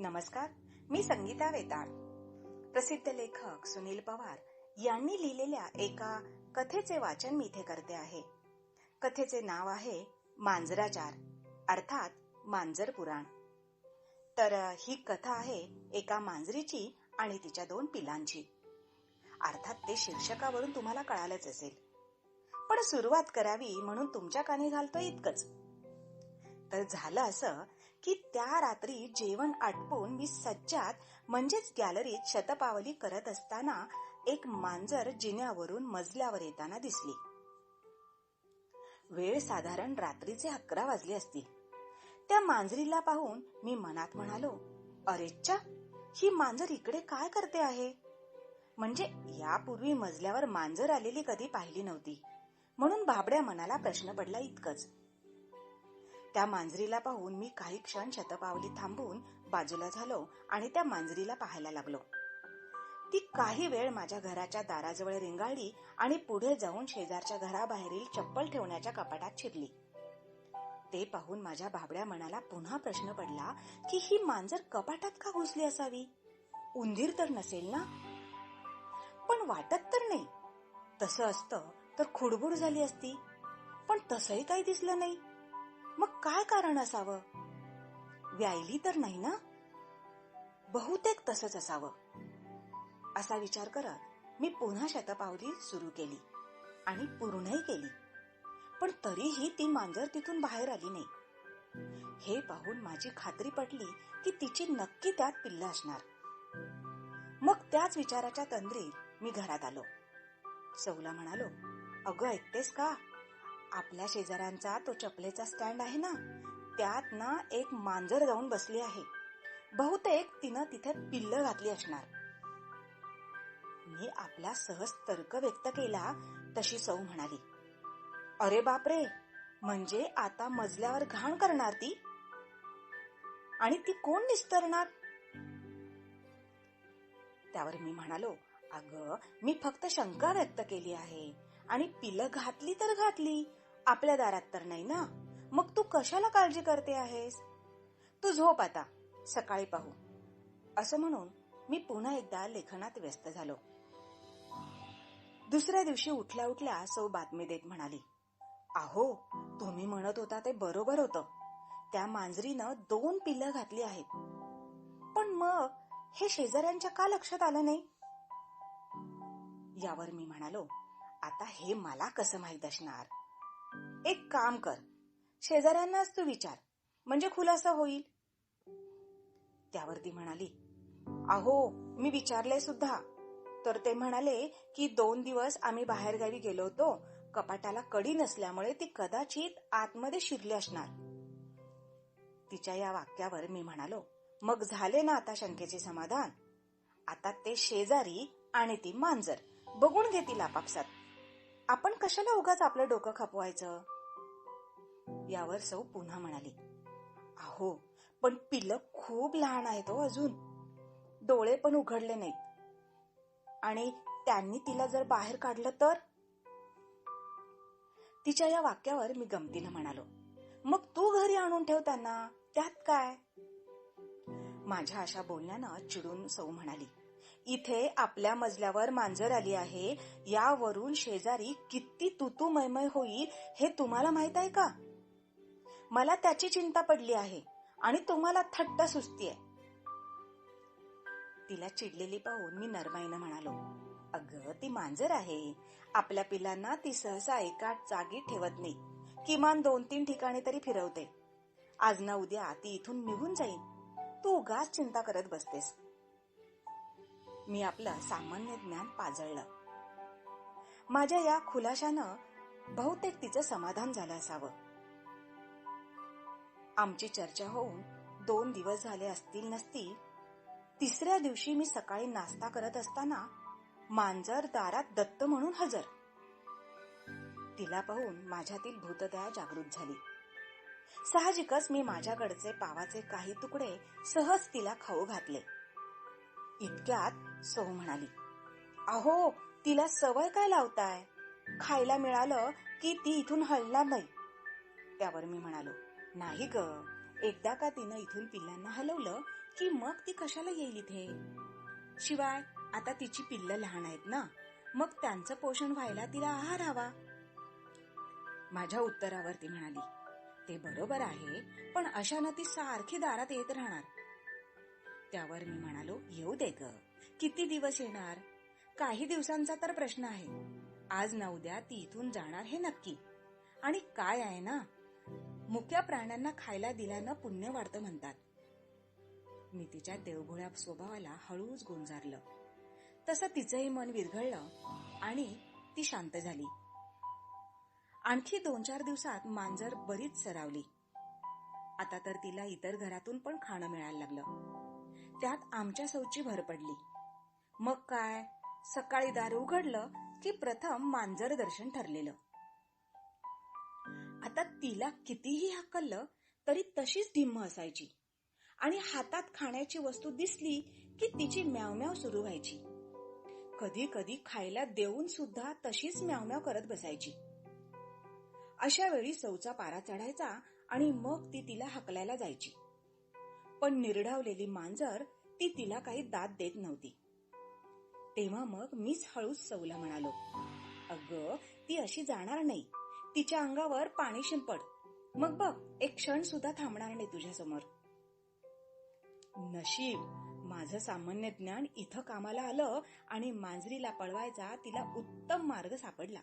नमस्कार मी संगीता वेताळ. प्रसिद्ध लेखक सुनील पवार यांनी लिहिलेल्या एका कथेचे वाचन मी इथे करते आहे. कथेचे नाव आहे मांजराचार अर्थात मांजर पुराण. तर ही कथा आहे एका मांजरीची आणि तिच्या दोन पिलांची. अर्थात ते शीर्षकावरून तुम्हाला कळालंच असेल. पण सुरुवात करावी म्हणून तुमच्या कानी घालतो इतकंच. तर झालं असं की त्या रात्री जेवण आटपून मी सज्जात म्हणजेच गॅलरीत शतपावली करत असताना एक मांजर जिन्यावरून मजल्यावर येताना दिसली. वेळ साधारण रात्रीचे अकरा वाजले असतील. त्या मांजरीला पाहून मी मनात म्हणालो अरेच्चा ही मांजर इकडे काय करते आहे? म्हणजे यापूर्वी मजल्यावर मांजर आलेली कधी पाहिली नव्हती. म्हणून बाबड्या मनाला प्रश्न पडला इतकंच. त्या मांजरीला पाहून मी काही क्षण शतपावली थांबून बाजूला झालो आणि त्या मांजरीला पाहायला लागलो. ती काही वेळ माझ्या घराच्या दाराजवळ रिंगाळली आणि पुढे जाऊन शेजारच्या घराबाहेरील चप्पल ठेवण्याच्या कपाटात शिरली ते पाहून माझ्या बाबड्या मनाला पुन्हा प्रश्न पडला की ही मांजर कपाटात का घुसली असावी? उंदीर तर नसेल ना? पण वाटत तर नाही. तसं असतं तर खुडबुड झाली असती. पण तसंही काही दिसलं नाही. मग काय कारण असावं? व्यायली तर नाही ना? बहुतेक तसंच असावं. असा विचार करत मी पुन्हा शतपावली सुरू केली आणि पूर्णही केली. पण तरीही ती मांजर तिथून बाहेर आली नाही. हे पाहून माझी खात्री पटली की तिची नक्की त्यात पिल्ल असणार. मग त्याच विचाराच्या तंद्रीत मी घरात आलो. सौला म्हणालो अगं ऐकतेस का? आपल्या शेजाऱ्यांचा तो चपलेचा स्टँड आहे ना त्यात ना एक मांजर जाऊन बसली आहे. बहुतेक तिनं तिथे पिल्ल घातली असणार. मी आपला सहज तर्क व्यक्त केला तशी सौ म्हणाली. अरे बापरे म्हणजे आता मजल्यावर घाण करणार ती? आणि ती कोण निस्तरणार? त्यावर मी म्हणालो अग मी फक्त शंका व्यक्त केली आहे. आणि पिलं घातली तर घातली आपल्या दारात तर नाही ना? मग तू कशाला काळजी करते आहेस? तू झोप आता सकाळी पाहू. असं म्हणून मी पुन्हा एकदा लेखनात व्यस्त झालो. दुसऱ्या दिवशी उठल्या उठल्या सौ बातमी देत म्हणाली अहो तुम्ही म्हणत होता ते बरोबर होतं. त्या मांजरीनं दोन पिल्लं घातली आहेत. पण मग हे शेजाऱ्यांच्या का लक्षात आलं नाही? यावर मी म्हणालो आता हे मला कसं माहीत असणार? एक काम कर. शेजाऱ्यांनाच तू विचार. म्हणजे खुलासा होईल? त्यावर ती म्हणाली अहो मी विचारले सुद्धा. तर ते म्हणाले की दोन दिवस आम्ही बाहेरगावी गेलो होतो. कपाटाला कडी नसल्यामुळे ती कदाचित आतमध्ये शिरली असणार. तिच्या या वाक्यावर मी म्हणालो मग झाले ना आता शंकेचे समाधान? आता ते शेजारी आणि ती मांजर. बघून घेतील आपापसात आपण कशाला उगाच आपलं डोकं खपवायचं? यावर सौ पुन्हा म्हणाली. अहो पण पिलं खूप लहान आहेत हो अजून. डोळे पण उघडले नाहीत. आणि त्यांनी तिला जर बाहेर काढलं तर? तिच्या या वाक्यावर मी गमतीनं म्हणालो. मग तू घरी आणून ठेव त्यांना. त्यात काय? माझ्या अशा बोलण्यानं चिडून सौ म्हणाली. इथे आपल्या मजल्यावर मांजर आली आहे. यावरून शेजारी किती तुतू मैमय होईल हे तुम्हाला माहीत आहे का? मला त्याची चिंता पडली आहे आणि तुम्हाला थट्ट सुस्ती आहे तिला चिडलेली पाहून मी नरमाईनं म्हणालो अगं ती मांजर आहे. आपल्या पिलांना ती सहसा एका जागी ठेवत नाही. किमान दोन तीन ठिकाणी तरी फिरवते. आज ना उद्या ती इथून निघून जाईल तू उगाच चिंता करत बसतेस. मी आपलं सामान्य ज्ञान पाजळलं. माझ्या या खुलाशानं बहुतेक तिचं समाधान झालं असावं. आमची चर्चा होऊन दोन दिवस झाले असतील नसतील तिसऱ्या दिवशी मी सकाळी नाश्ता करत असताना मांजर दारात दत्त म्हणून हजर. तिला पाहून माझ्यातील भूतदया जागृत झाली. साहजिकच मी माझ्याकडचे पावाचे काही तुकडे सहज तिला खाऊ घातले. इतक्यात सौ म्हणाली. अहो तिला सवय काय लावताय? खायला मिळालं की ती इथून हलणार नाही. त्यावर मी म्हणालो नाही ग एकदा का तिनं इथून पिल्लांना हलवलं की मग ती कशाला येईल इथे? शिवाय आता तिची पिल्लं लहान आहेत ना मग त्यांचं पोषण व्हायला तिला आहार हवा. माझ्या उत्तरावर ती म्हणाली ते बरोबर आहे पण अशानं ती सारखी दारात येत राहणार. त्यावर मी म्हणालो येऊ दे ग किती दिवस येणार? काही दिवसांचा तर प्रश्न आहे. आज ना उद्या ती इथून जाणार हे नक्की. आणि काय आहे ना? मुक्या प्राण्यांना खायला दिल्यानं पुण्य वाढतं म्हणतात. मी तिच्या देवघोळ्या स्वभावाला हळूच गोंजारलं. तसं तिचंही मन विरघळलं आणि ती शांत झाली. आणखी दोन चार दिवसात मांजर बरीच सरावली. आता तर तिला इतर घरातून पण खाणं मिळायला लागलं. त्यात आमच्या सौची भर पडली. मग काय? सकाळी दार उघडलं की प्रथम मांजर दर्शन ठरलेलं. आता तिला कितीही हकललं तरी तशीच धिम्म असायची. आणि हातात खाण्याची वस्तू दिसली की तिची म्यावम्याव सुरू व्हायची. कधी कधी खायला देऊन सुद्धा तशीच म्यावम्याव करत बसायची. अशा वेळी सौचा पारा चढायचा आणि मग ती तिला हकलायला जायची. पण निर्ढावलेली मांजर ती तिला काही दाद देत नव्हती. तेव्हा मग मीच हळूच सौला म्हणालो अगं ती अशी जाणार नाही. तिच्या अंगावर पाणी शिंपड. मग बघ एक क्षण सुद्धा थांबणार नाही तुझ्या समोर नशीब माझं सामान्य ज्ञान इथं कामाला आलं आणि मांजरीला पळवायचा तिला उत्तम मार्ग सापडला.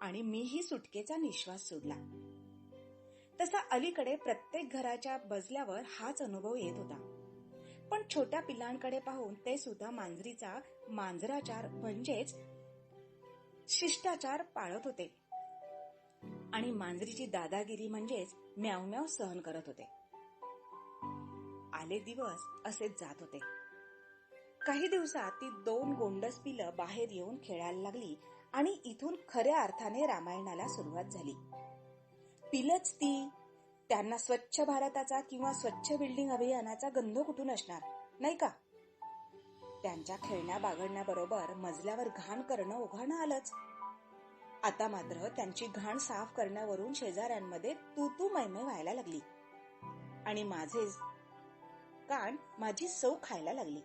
आणि मीही सुटकेचा निश्वास सोडला. तसा अलीकडे प्रत्येक घराच्या बजल्यावर हाच अनुभव येत होता. पण छोट्या पिलांकडे पाहून ते सुद्धा मांजरीचा मांजराचार म्हणजेच शिष्टाचार पाळत होते. आणि मांजरीची दादागिरी म्हणजेच म्याव सहन करत होते. आले दिवस असेच जात होते. काही दिवसात ती दोन गोंडस पिलं बाहेर येऊन खेळायला लागली आणि इथून खऱ्या अर्थाने रामायणाला सुरुवात झाली. पिलच ती त्यांना स्वच्छ भारताचा किंवा स्वच्छ बिल्डिंग अभियानाचा गंध कुठून असणार? नाही का? त्यांच्या खेळण्या बागडण्याबरोबर मजल्यावर घाण करणं ओघाणं आलंच. आता मात्र त्यांची घाण साफ करण्यावरून शेजाऱ्यांमध्ये तू तू मैमै व्हायला लागली. आणि माझे कान माझी सौ खायला लागली.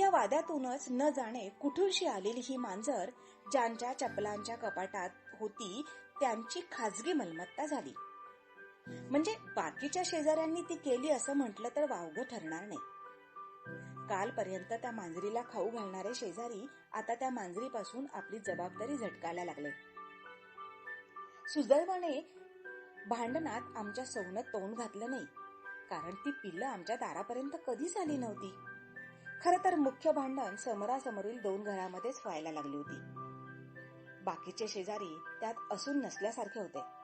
या वाद्यातूनच न जाणे कुठूनशी आलेली ही मांजर ज्यांच्या चपलांच्या कपाटात होती त्यांची खाजगी मालमत्ता झाली. म्हणजे बाकीच्या शेजाऱ्यांनी ती केली असं म्हटलं तर वावगं ठरणार नाही. कालपर्यंत त्या मांजरीला खाऊ घालणारे शेजारी आता त्या मांजरीपासून आपली जबाबदारी झटकायला लागले. सुदैवाने भांडणात आमच्या सौनं तोंड घातलं नाही कारण ती पिल्लं आमच्या दारापर्यंत कधीच आली नव्हती. खर तर मुख्य भांडण समोरासमोरील दोन घरामध्येच व्हायला लागली होती. बाकीचे शेजारी त्यात असून नसल्यासारखे होते.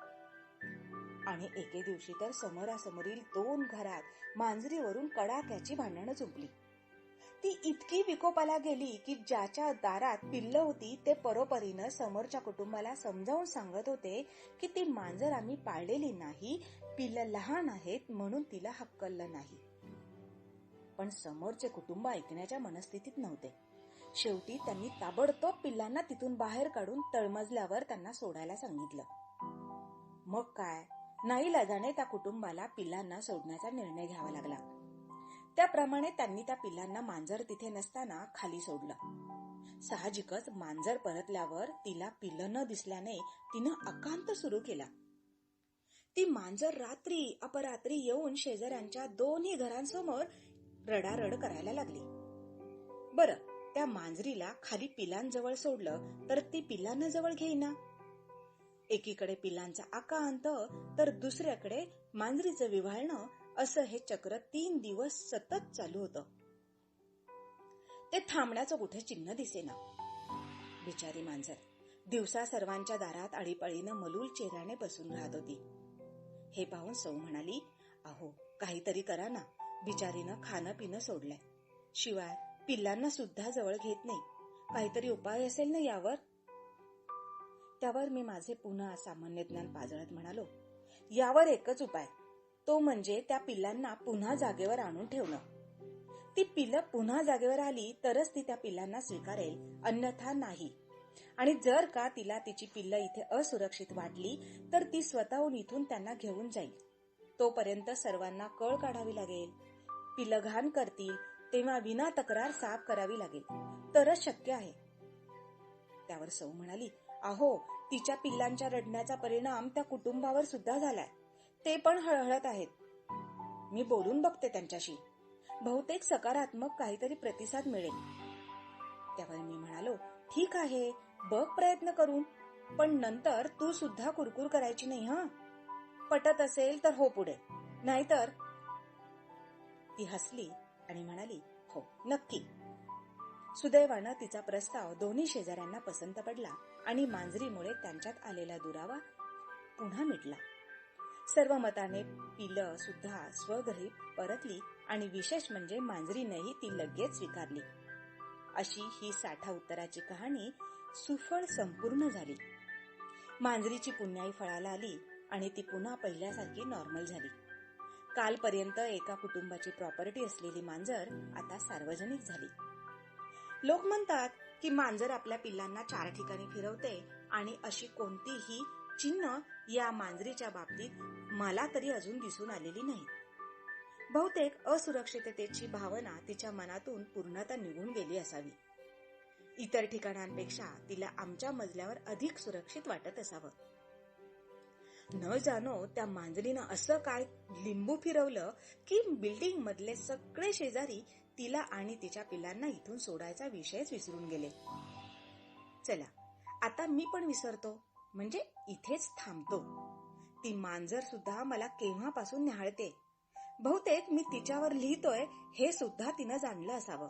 आणि एके दिवशी तर समोरासमोरील दोन घरात मांजरीवरून कडाक्याची भांडणं झुंपली ती इतकी विकोपाला गेली की ज्याच्या दारात पिल्ल होती ते परोपरीनं समोरच्या कुटुंबाला समजावून सांगत होते की ती मांजर आम्ही पाळलेली नाही पिल्ल लहान आहेत म्हणून तिला हक्कललं नाही. पण समोरचे कुटुंब ऐकण्याच्या मनस्थितीत नव्हते. शेवटी त्यांनी ताबडतोब पिल्लांना तिथून बाहेर काढून तळमजल्यावर त्यांना सोडायला सांगितलं. मग काय? नाही त्या कुटुंबाला पिल्लांना सोडण्याचा निर्णय घ्यावा लागला. त्याप्रमाणे त्यांनी त्या पिल्लांना मांजर तिथे नसताना खाली सोडलं. साहजिकच मांजर परतल्यावर तिला पिल्लं न दिसल्याने तिनं अकांत सुरू केला. ती मांजर रात्री अपरात्री येऊन शेजाऱ्यांच्या दोन्ही घरांसमोर रडारड करायला लागली. बर त्या मांजरीला खाली पिलांजवळ सोडलं तर ती पिल्लांना जवळ घेईना? एकीकडे पिल्लांचा आकांत तर दुसऱ्याकडे मांजरीचं विव्हाळणं असं हे चक्र तीन दिवस सतत चालू होतं. ते थांबण्याचं कुठे चिन्ह दिसेना. बिचारी मांजर दिवसा सर्वांच्या दारात आळीपाळीनं मलूल चेहऱ्याने बसून राहत होती. हे पाहून सौ म्हणाली अहो काहीतरी करा ना. बिचारीनं खाणं पिणं सोडलंय. शिवाय पिल्लांना सुद्धा जवळ घेत नाही. काहीतरी उपाय असेल ना यावर? त्यावर मी माझे पुन्हा सामान्य ज्ञान पाजळत म्हणालो. यावर एकच उपाय. तो म्हणजे त्या पिल्लांना पुन्हा जागेवर आणून ठेवणं. ती पिल्लं पुन्हा जागेवर आली तरच ती त्या पिल्लांना स्वीकारेल अन्यथा नाही. आणि जर का तिला तिची पिल्लं इथे असुरक्षित वाटली तर ती स्वतःहून इथून त्यांना घेऊन जाईल. तोपर्यंत सर्वांना कळ काढावी लागेल. पिलं घाण करतील तेव्हा विना तक्रार साफ करावी लागेल. तरच शक्य आहे. त्यावर सौ म्हणाली अहो तिच्या पिल्लांच्या रडण्याचा परिणाम त्या कुटुंबावर सुद्धा झालाय. ते पण हळहळत आहेत. मी बोलून बघते त्यांच्याशी. बहुतेक सकारात्मक काहीतरी प्रतिसाद मिळेल. त्यावर मी म्हणालो ठीक आहे बघ प्रयत्न करून. पण नंतर तू सुद्धा कुरकुर करायची नाही हा? पटत असेल तर हो पुढे. नाहीतर ती हसली आणि म्हणाली हो नक्की. सुदैवानं तिचा प्रस्ताव दोन्ही शेजाऱ्यांना पसंत पडला. आणि मांजरीमुळे त्यांच्यात आलेला दुरावा पुन्हा मिटला. सर्व मताने पिलं सुद्धा स्वघरी परतली आणि विशेष म्हणजे मांजरीनेही ती लगेच स्वीकारली. अशी ही साठा उत्तराची कहाणी सुफळ संपूर्ण झाली. मांजरीची पुण्याई फळाला आली आणि ती पुन्हा पहिल्यासारखी नॉर्मल झाली. कालपर्यंत एका कुटुंबाची प्रॉपर्टी असलेली मांजर आता सार्वजनिक झाली. लोक म्हणतात की मांजर आपल्या पिल्लांना चार ठिकाणी फिरवते आणि अशी कोणतीही चिन्ह या मांजरीच्या बाबतीत मला तरी अजून दिसून आलेली नाही. बहुतेक असुरक्षिततेची भावना तिच्या मनातून पूर्णता निघून गेली असावी. इतर ठिकाणांपेक्षा तिला आमच्या मजल्यावर अधिक सुरक्षित वाटत असावं. न जाणो त्या मांजरीनं असं काय लिंबू फिरवलं की बिल्डिंग मधले सगळे शेजारी तिला आणि तिच्या पिल्लांना इथून सोडायचा विषयच विसरून गेले. चला आता मी पण विसरतो. म्हणजे इथेच थांबतो. ती मांजर सुद्धा मला केव्हापासून न्याहाळते. बहुतेक मी तिच्यावर लिहितोय हे सुद्धा तिनं जाणलं असावं.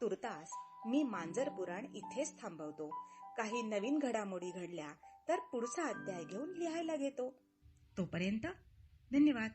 तुर्तास मी मांजर पुराण इथेच थांबवतो. काही नवीन घडामोडी घडल्या तर पुढचा अध्याय घेऊन लिहायला घेतो. तोपर्यंत धन्यवाद.